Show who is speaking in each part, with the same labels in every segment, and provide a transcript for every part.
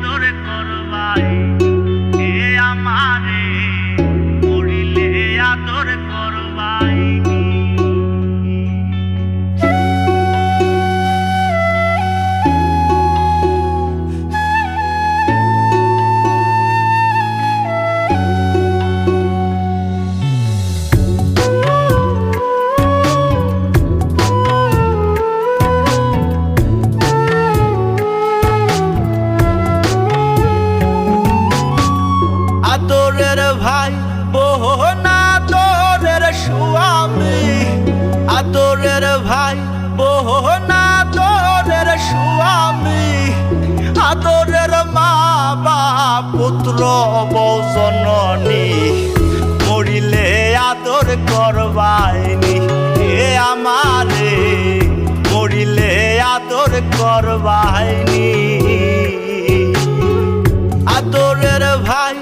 Speaker 1: no recorro ভাই বহনা তোরের স্বামী আতরের ভাই বহনা তোরের স্বামী আতরের মা বা পুত্র বৌজননী মরিলে আদর করবাইনি এ আমারে। মরিলে আদর করবাইনি। আদরের ভাই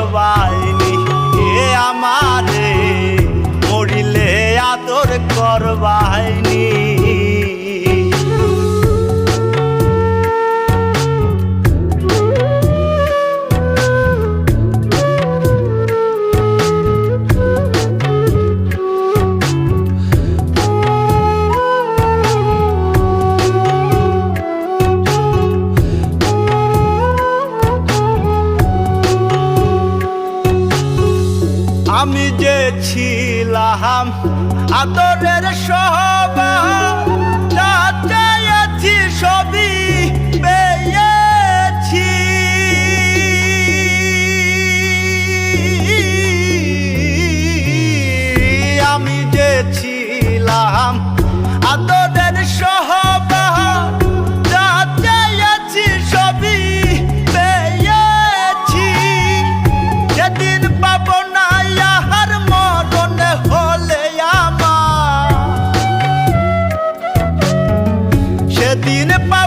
Speaker 1: 了吧？চেয়েছিলাম আদরের সহবাহি সবই পেয়েছি। আমি যেছি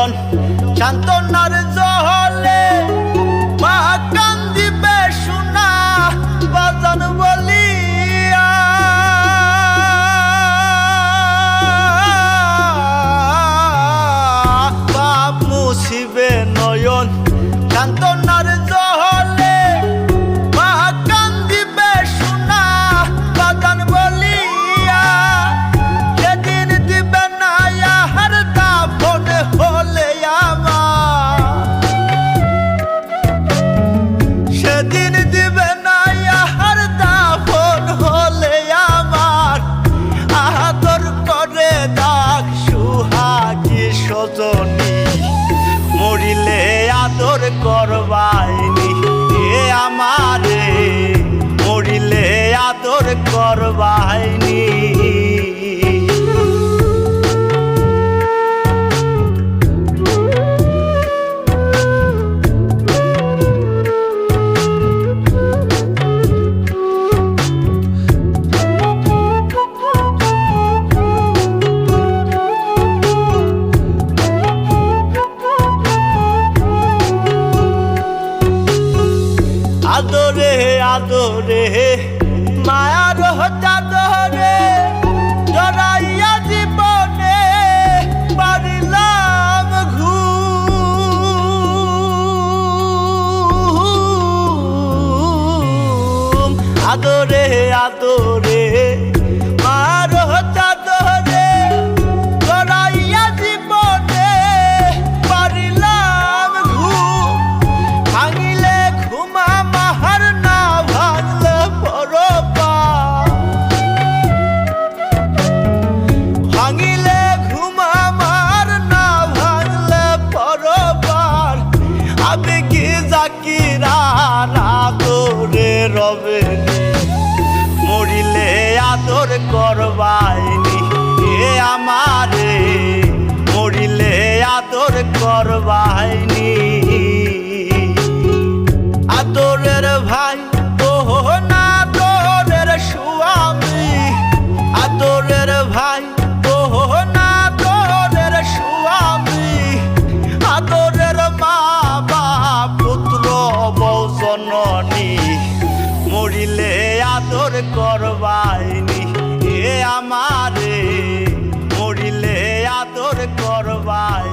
Speaker 1: মিলন সান্ত্বনার জয় করবা চাদরে মায়ার চাদরে জড়াইয়া জীবনে পারিলাম ঘু আদরে আদরে তোর করবাইনি। এ আমারে মরিলে আদর করবাইনি। আদরের ভাই আদর করবাই